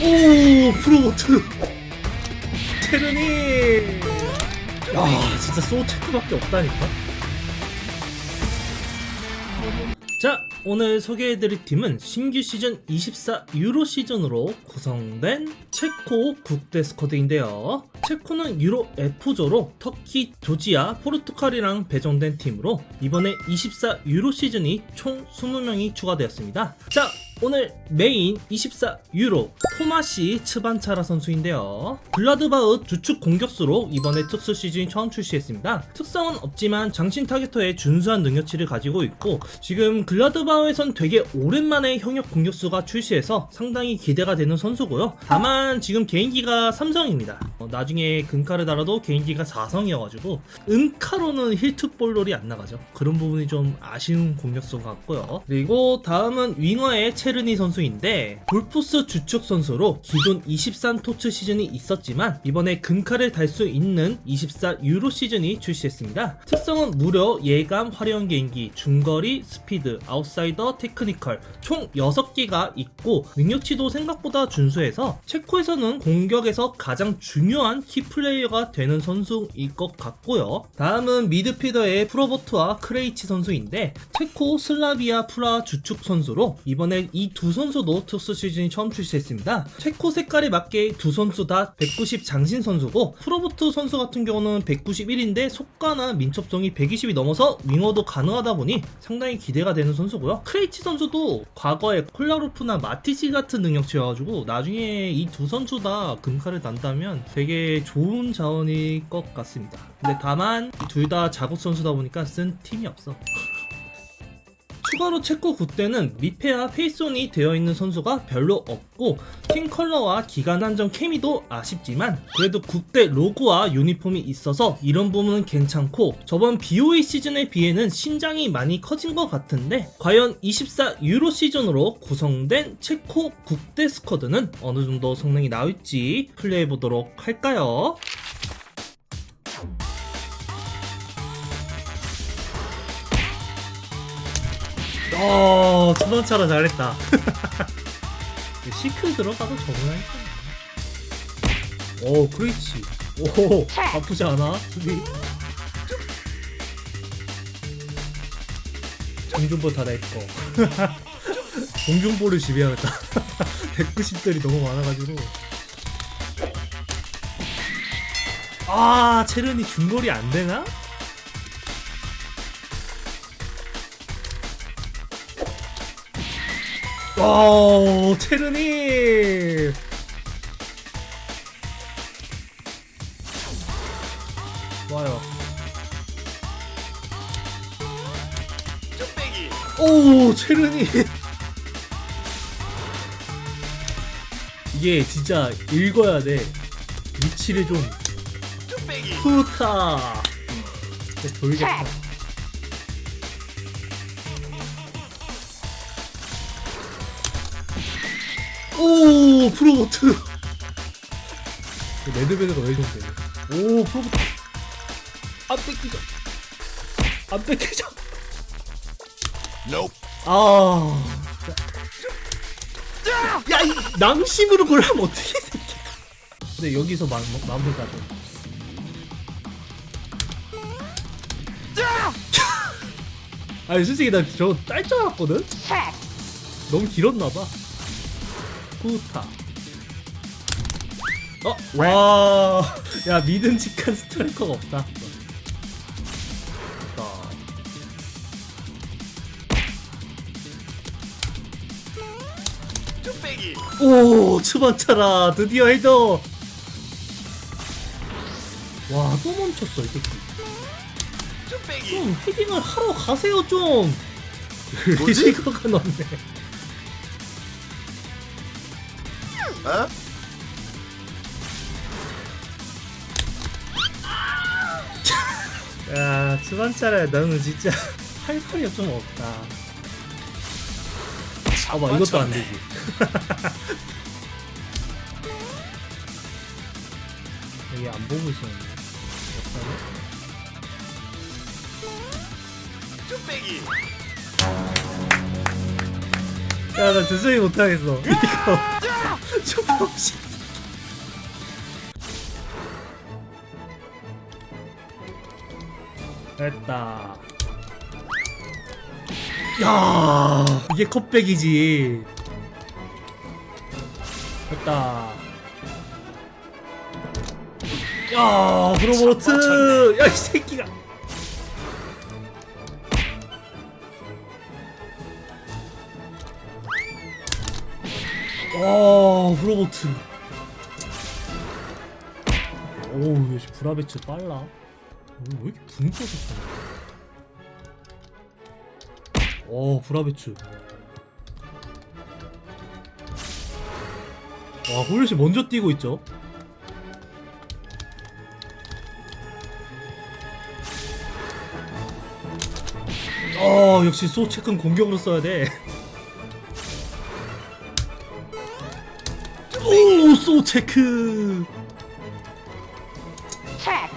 오 프로보트. 체르니! 야 진짜 소체크밖에 없다니까? 자 오늘 소개해드릴 팀은 신규 시즌 24 유로 시즌으로 구성된 체코 국대 스쿼드인데요. 체코는 유로 F조로 터키, 조지아, 포르투갈이랑 배정된 팀으로 이번에 24 유로 시즌이 총 20명이 추가되었습니다. 자 오늘 메인 24 유로 토마시 츠반차라 선수인데요. 블라드바흐 주축 공격수로 이번에 특수 시즌 처음 출시했습니다. 특성은 없지만 장신 타겟터의 준수한 능력치를 가지고 있고 지금 글라드바흐에선 되게 오랜만에 형역 공격수가 출시해서 상당히 기대가 되는 선수고요. 다만 지금 개인기가 삼성입니다. 어, 나중에 금카를 달아도 개인기가 4성이어가지고 은카로는 힐트볼롤이 안 나가죠. 그런 부분이 좀 아쉬운 공격수 같고요. 그리고 다음은 윙어의 체르니 선수인데 볼푸스 주축 선수로 기존 23 토츠 시즌이 있었지만 이번에 금카를 달수 있는 24 유로 시즌이 출시했습니다. 특성은 무려 예감 화려한 개인기, 중거리, 스피드, 아웃사이더, 테크니컬 총 6개가 있고 능력치도 생각보다 준수해서 체코에서는 공격에서 가장 중요한 키플레이어가 되는 선수일 것 같고요. 다음은 미드필더의 프로보트와 크레이치 선수인데 체코 슬라비아 프라 주축 선수로 이번에 이 두 선수도 특수 시즌이 처음 출시했습니다. 체코 색깔에 맞게 두 선수 다 190 장신 선수고 프로보트 선수 같은 경우는 191인데 속가나 민첩성이 120이 넘어서 윙어도 가능하다 보니 상당히 기대가 되는 선수고요. 크레이치 선수도 과거에 콜라루프나 마티시 같은 능력치여가지고 나중에 이 두 선수 다 금카를 단다면 되게 좋은 자원일 것 같습니다. 근데 다만 둘 다 자국 선수다 보니까 쓴 팀이 없어. 추가로 체코 국대는 미페와 페이손이 되어 있는 선수가 별로 없고 팀 컬러와 기간 한정 케미도 아쉽지만 그래도 국대 로고와 유니폼이 있어서 이런 부분은 괜찮고 저번 BOE 시즌에 비해는 신장이 많이 커진 것 같은데 과연 24 유로 시즌으로 구성된 체코 국대 스쿼드는 어느 정도 성능이 나올지 플레이해 보도록 할까요? 어, 초반차라 잘했다. 시크 들어가도 적응하니까. 오, 그렇지. 오, 나쁘지 않아. 수비. 정준보 다내 거. 공중보를 지배하겠다. 190들이 너무 많아가지고. 아, 체른이 중거리 안 되나? 와, 체르니. 좋아요. 오, 체르니. 이게 진짜 읽어야 돼. 위치를 좀. 후타. 돌겠다. 오 프로보트. 레드베드가 왜 좋은데 오 프로보트. 안 뺏기죠. 안 뺏기죠. Nope. 아. 야, 이 낭심으로 그걸 하면 어떻게 생겨 근데 여기서 마, 마, 마무리 가죠. 아니 솔직히 나 저거 딸줄 알았거든? 너무 길었나봐 후타 어? 와, 야 믿음직한 스트라이커가 없다. 자. 오, 추반차라 드디어 헤더. 와, 또 멈췄어 이 새끼. 좀 헤딩을 하러 가세요 좀. 뭐지? 리시거가 넣네. 어? 야, 추반차라 너는 진짜 할 말이 좀 없다. 봐봐, 이것도 안 되지. 여기 안 보고 있었는데. 어떡하냐? 야, 나 도저히 못하겠어. 이거. 저 병신 됐다. 야 이게 컵백이지. 됐다. 야 브로보트. 야이 새끼가 와 브로보트. 오우 역시 브라베츠 빨라. 오, 왜 이렇게 붕 떠서 오 브라베츠. 와 홀릿이 먼저 뛰고 있죠? 어 역시 소체크는 공격으로 써야 돼 오, 소 체크. Check.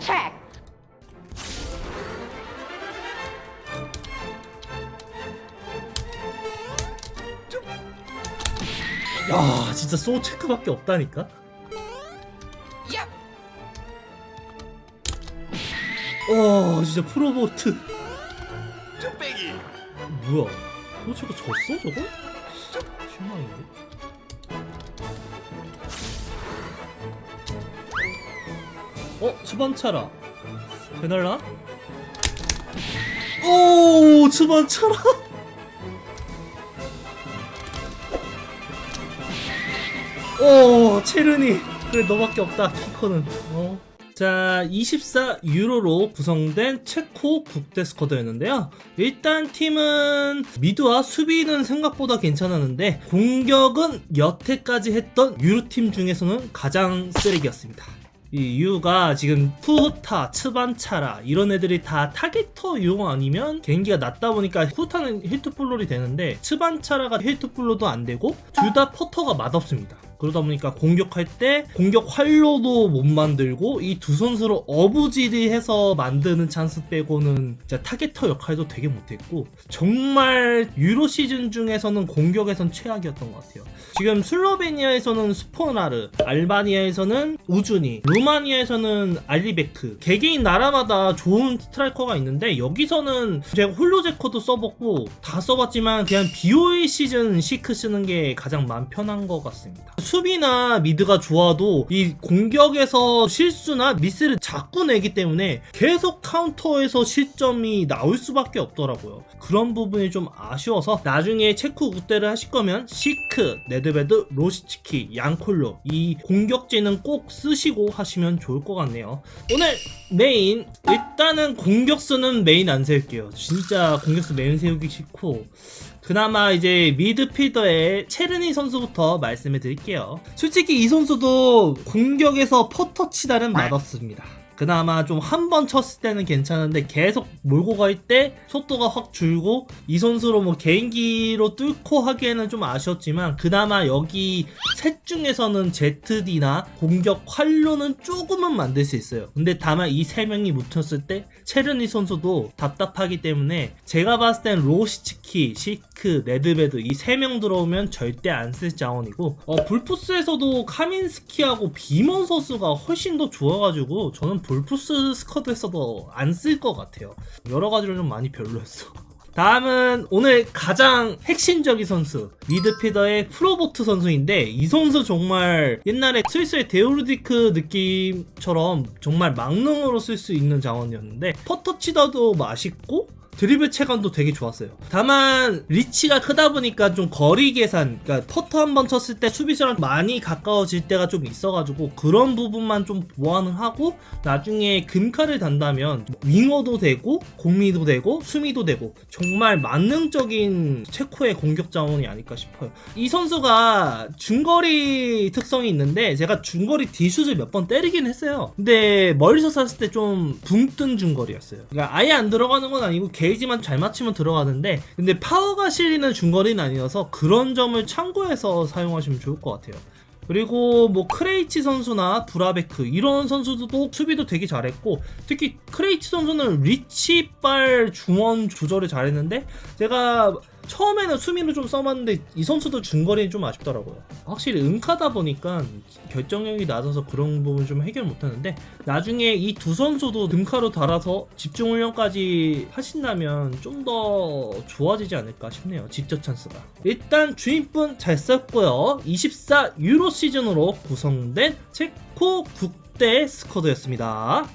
Check. 야, 진짜 소 체크밖에 없다니까. Yep. 와, 진짜 프로보트. 뭐야? 소체크 졌어 저거? 실망인데. 어, 추반차라. 되날라? 오, 추반차라. 오, 체르니. 그래, 너밖에 없다, 키커는. 어. 자, 24유로로 구성된 체코 국대 스쿼드였는데요. 일단 팀은 미드와 수비는 생각보다 괜찮았는데 공격은 여태까지 했던 유로팀 중에서는 가장 쓰레기였습니다. 이 이유가 지금 푸타, 츠반차라 이런 애들이 다 타겟터 용 아니면 개인기가 낮다 보니까 푸타는 힐트플롤이 되는데 츠반차라가 힐트플롤도 안 되고 둘 다 퍼터가 맛없습니다. 그러다 보니까 공격할 때 공격 활로도 못 만들고 이 두 선수를 어부지리해서 만드는 찬스 빼고는 진짜 타겟터 역할도 되게 못했고 정말 유로 시즌 중에서는 공격에선 최악이었던 것 같아요. 지금 슬로베니아에서는 스포나르, 알바니아에서는 우주니, 루마니아에서는 알리베크 개개인 나라마다 좋은 스트라이커가 있는데 여기서는 제가 홀로제커도 써봤고 다 써봤지만 그냥 BOA 시즌 시크 쓰는 게 가장 마음 편한 것 같습니다. 수비나 미드가 좋아도 이 공격에서 실수나 미스를 자꾸 내기 때문에 계속 카운터에서 실점이 나올 수밖에 없더라고요. 그런 부분이 좀 아쉬워서 나중에 체코 국대를 하실 거면 시크, 네드베드, 로시치키, 양콜로 이 공격진은 꼭 쓰시고 하시면 좋을 것 같네요. 오늘 메인 일단은 공격수는 메인 안 세울게요. 진짜 공격수 메인 세우기 싫고 그나마 이제 미드필더의 체르니 선수부터 말씀해 드릴게요. 솔직히 이 선수도 공격에서 퍼터치다는 맛없습니다. 그나마 좀 한 번 쳤을 때는 괜찮은데 계속 몰고 갈 때 속도가 확 줄고 이 선수로 뭐 개인기로 뚫고 하기에는 좀 아쉬웠지만 그나마 여기 셋 중에서는 ZD나 공격 활로는 조금은 만들 수 있어요. 근데 다만 이 세 명이 묻혔을 때 체르니 선수도 답답하기 때문에 제가 봤을 땐 로시츠키, 시크, 레드베드 이 세 명 들어오면 절대 안 쓸 자원이고 어, 불푸스에서도 카민스키하고 비먼 선수가 훨씬 더 좋아가지고 저는 불푸스 스쿼드에서도 안 쓸 것 같아요. 여러 가지로 좀 많이 별로였어. 다음은 오늘 가장 핵심적인 선수 미드피더의 프로보트 선수인데 이 선수 정말 옛날에 스위스의 데오르디크 느낌처럼 정말 막능으로 쓸 수 있는 자원이었는데 퍼터치다도 맛있고 드리블 체감도 되게 좋았어요. 다만 리치가 크다 보니까 좀 거리 계산, 그러니까 퍼터 한 번 쳤을 때 수비수랑 많이 가까워질 때가 좀 있어가지고 그런 부분만 좀 보완을 하고 나중에 금칼을 단다면 윙어도 되고 공미도 되고 수미도 되고 정말 만능적인 체코의 공격 자원이 아닐까 싶어요. 이 선수가 중거리 특성이 있는데 제가 중거리 디슛을 몇 번 때리긴 했어요. 근데 멀리서 쐈을 때 좀 붕 뜬 중거리였어요. 그러니까 아예 안 들어가는 건 아니고 게이지만 잘 맞추면 들어가는데 근데 파워가 실리는 중거리는 아니어서 그런 점을 참고해서 사용하시면 좋을 것 같아요. 그리고 뭐 크레이치 선수나 브라베크 이런 선수들도 수비도 되게 잘했고 특히 크레이치 선수는 리치발 중원 조절을 잘했는데 제가 처음에는 수미를 좀 써봤는데 이 선수도 중거리는 좀 아쉽더라고요. 확실히 음카다 보니까 결정력이 낮아서 그런 부분 좀 해결 못하는데 나중에 이 두 선수도 음카로 달아서 집중 훈련까지 하신다면 좀 더 좋아지지 않을까 싶네요. 직접 찬스가. 일단 주인분 잘 썼고요. 24 유로 시즌으로 구성된 체코 국대 스쿼드였습니다.